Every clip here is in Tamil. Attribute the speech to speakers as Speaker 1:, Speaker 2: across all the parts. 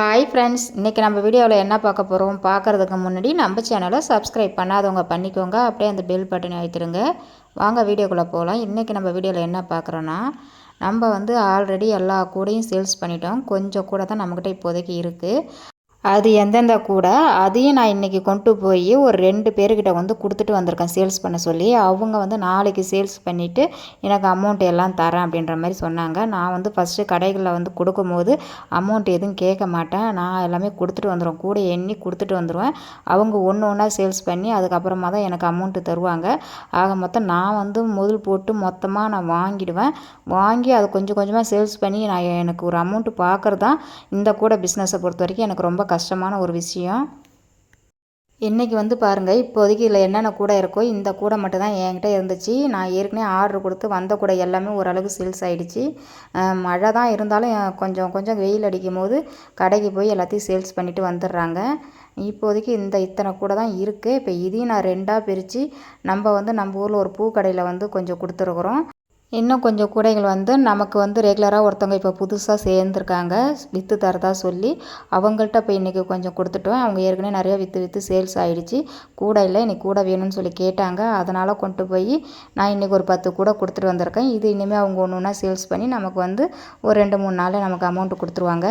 Speaker 1: ஹாய் ஃப்ரெண்ட்ஸ் இன்றைக்கி நம்ம வீடியோவில் என்ன பார்க்க போகிறோம் பார்க்குறதுக்கு முன்னாடி நம்ம சேனலை சப்ஸ்கிரைப் பண்ணாதவங்க பண்ணிக்கோங்க. அப்படியே அந்த பெல் பட்டனை அழுத்திடுங்க. வாங்க வீடியோக்குள்ளே போகலாம் இன்றைக்கி நம்ம வீடியோவில் என்ன பார்க்குறோன்னா நம்ம வந்து ஆல்ரெடி எல்லா கூடையும் சேல்ஸ் பண்ணிட்டோம். கொஞ்சம் கூட தான் நம்மக்கிட்ட இப்போதைக்கு இருக்குது அது எந்தெந்த கூட அதையும் நான் இன்றைக்கி கொண்டு போய் ஒரு ரெண்டு பேர்கிட்ட வந்து கொடுத்துட்டு வந்திருக்கேன் சேல்ஸ் பண்ண சொல்லி. அவங்க வந்து நாளைக்கு சேல்ஸ் பண்ணிவிட்டு எனக்கு அமௌண்ட் எல்லாம் தரேன் அப்படின்ற மாதிரி சொன்னாங்க. நான் வந்து ஃபஸ்ட்டு கடைகளில் வந்து கொடுக்கும்போது அமௌண்ட் எதுவும் கேட்க மாட்டேன். நான் எல்லாமே கொடுத்துட்டு வந்துடுவேன் கூட எண்ணி கொடுத்துட்டு வந்துடுவேன் அவங்க ஒன்று ஒன்றா சேல்ஸ் பண்ணி அதுக்கப்புறமா தான் எனக்கு அமௌண்ட்டு தருவாங்க. ஆக மொத்தம் நான் வந்து முதல் போட்டு மொத்தமாக நான் வாங்கிடுவேன். வாங்கி அதை கொஞ்சம் கொஞ்சமாக சேல்ஸ் பண்ணி நான் எனக்கு ஒரு அமௌண்ட்டு பார்க்குறது தான் இந்த கூட பிஸ்னஸை பொறுத்த வரைக்கும் எனக்கு ரொம்ப கஷ்டமான ஒரு விஷயம். இன்றைக்கி வந்து பாருங்கள் இப்போதைக்கு இதில் என்னென்ன கூடை இருக்கோ இந்த கூடை மட்டும்தான் என்கிட்ட இருந்துச்சு. நான் ஏற்கனவே ஆர்டர் கொடுத்து வந்த கூடை எல்லாமே ஓரளவுக்கு சேல்ஸ் ஆகிடுச்சு மழை தான் இருந்தாலும் கொஞ்சம் கொஞ்சம் வெயில் அடிக்கும் போது கடைக்கு போய் எல்லாத்தையும் சேல்ஸ் பண்ணிவிட்டு வந்துடுறாங்க. இப்போதைக்கு இந்த இத்தனை கூடை தான் இருக்குது இப்போ இதையும் நான் ரெண்டாக பிரித்து நம்ம வந்து நம்ம ஊரில் ஒரு பூ கடையில் வந்து கொஞ்சம் கொடுத்துருக்குறோம். இன்னும் கொஞ்சம் கூடைகள் வந்து நமக்கு வந்து ரெகுலராக ஒருத்தவங்க இப்போ புதுசாக சேர்ந்துருக்காங்க விற்று தரதா சொல்லி அவங்கள்ட்ட போய் இன்றைக்கி கொஞ்சம் கொடுத்துட்டோம். அவங்க ஏற்கனவே நிறையா விற்று விற்று சேல்ஸ் ஆகிடுச்சு கூட இல்லை இன்றைக்கி கூட வேணும்னு சொல்லி கேட்டாங்க. அதனால் கொண்டு போய் நான் இன்றைக்கி ஒரு பத்து கூட கொடுத்துட்டு வந்திருக்கேன். இது இனிமேல் அவங்க ஒன்று ஒன்றா சேல்ஸ் பண்ணி நமக்கு வந்து ஒரு ரெண்டு மூணு நாளில் நமக்கு அமௌண்ட்டு கொடுத்துருவாங்க.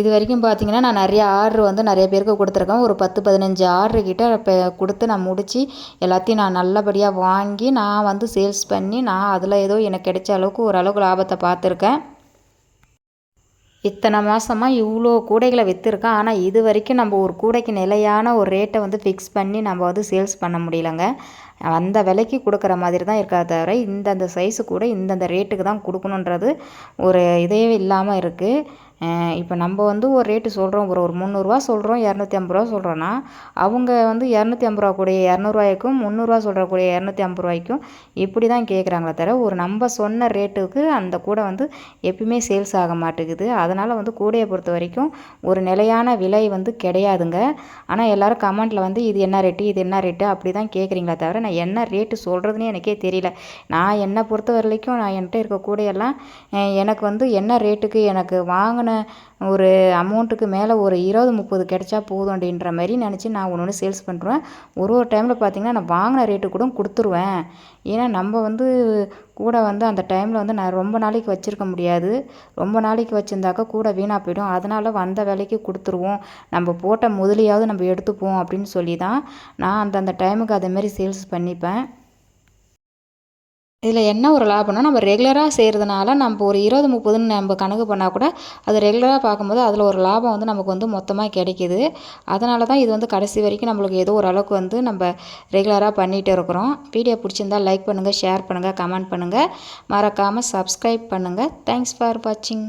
Speaker 1: இது வரைக்கும் பார்த்தீங்கன்னா நான் நிறைய ஆர்டர் வந்து நிறைய பேருக்கு கொடுத்துருக்கேன். ஒரு பத்து பதினஞ்சு ஆர்டர் கிட்ட இப்போ கொடுத்து நான் முடித்து எல்லாத்தையும் நான் நல்லபடியாக வாங்கி நான் வந்து சேல்ஸ் பண்ணி நான் அதில் ஏதோ எனக்கு கிடைச்ச அளவுக்கு ஓரளவுக்கு லாபத்தை பார்த்துருக்கேன். இத்தனை மாதமாக இவ்வளோ கூடைகளை விற்றுருக்கேன் ஆனால் இது வரைக்கும் நம்ம ஒரு கூடைக்கு நிலையான ஒரு ரேட்டை வந்து ஃபிக்ஸ் பண்ணி நம்ம வந்து சேல்ஸ் பண்ண முடியலங்க. அந்த விலைக்கு கொடுக்குற மாதிரி தான் இருக்கா தவிர இந்தந்த சைஸு கூட இந்தந்த ரேட்டுக்கு தான் கொடுக்கணுன்றது ஒரு இதே இல்லாமல் இருக்குது இப்போ நம்ம வந்து ஒரு ரேட்டு சொல்கிறோம் ஒரு ஒரு முந்நூறுரூவா சொல்கிறோம் இரநூத்தி ஐம்பது ரூபா சொல்கிறோன்னா அவங்க வந்து இரநூத்தி ஐம்பது ரூபா கூடிய இரநூறுவாய்க்கும் முந்நூறுரூவா சொல்கிற கூடிய இரநூத்தி ஐம்பது ரூபாய்க்கும் இப்படி தான் கேட்குறாங்களே தவிர ஒரு நம்ம சொன்ன ரேட்டுக்கு அந்த கூடை வந்து எப்பயுமே சேல்ஸ் ஆக மாட்டேங்குது. அதனால் வந்து கூடையை பொறுத்த வரைக்கும் ஒரு நிலையான விலை வந்து கிடையாதுங்க. ஆனால் எல்லோரும் கமெண்ட்டில் வந்து இது என்ன ரேட்டு இது என்ன ரேட்டு அப்படி தான் கேட்குறீங்களே தவிர நான் என்ன ரேட்டு சொல்கிறதுனே எனக்கே தெரியல. நான் என்னை பொறுத்த வரைக்கும் நான் என்கிட்ட இருக்க கூடையெல்லாம் எனக்கு வந்து என்ன ரேட்டுக்கு எனக்கு வாங்கணும் போன ஒரு அமௌண்ட்டுக்கு மேலே ஒரு இருபது முப்பது கிடச்சா போதும் அப்படின்ற மாதிரி நினச்சி நான் ஒன்று ஒன்று சேல்ஸ் பண்ணுறேன் ஒரு ஒரு டைமில் பார்த்திங்கன்னா நான் வாங்கின ரேட்டு கூட கொடுத்துருவேன். ஏன்னா நம்ம வந்து கூட வந்து அந்த டைமில் வந்து நான் ரொம்ப நாளைக்கு வச்சுருக்க முடியாது. ரொம்ப நாளைக்கு வச்சுருந்தாக்கா கூட வீணாக போயிடும். அதனால் வந்த வேலைக்கு கொடுத்துருவோம். நம்ம போட்ட முதலியாவது நம்ம எடுத்துப்போம் அப்படின்னு சொல்லி தான் நான் அந்தந்த டைமுக்கு அதேமாரி சேல்ஸ் பண்ணிப்பேன். இதில் என்ன ஒரு லாபம்னா நம்ம ரெகுலராக செய்கிறதுனால நம்ம ஒரு இருபது முப்பதுன்னு நம்ம கணக்கு பண்ணால் கூட அது ரெகுலராக பார்க்கும்போது அதில் ஒரு லாபம் வந்து நமக்கு வந்து மொத்தமாக கிடைக்கிது. அதனால தான் இது வந்து கடைசி வரைக்கும் நம்மளுக்கு ஏதோ ஓரளவுக்கு வந்து நம்ம ரெகுலராக பண்ணிகிட்டு இருக்கிறோம். வீடியோ பிடிச்சிருந்தால் லைக் பண்ணுங்கள் ஷேர் பண்ணுங்கள் கமெண்ட் பண்ணுங்கள் மறக்காமல் சப்ஸ்கிரைப் பண்ணுங்கள் தேங்க்ஸ் ஃபார் வாட்சிங்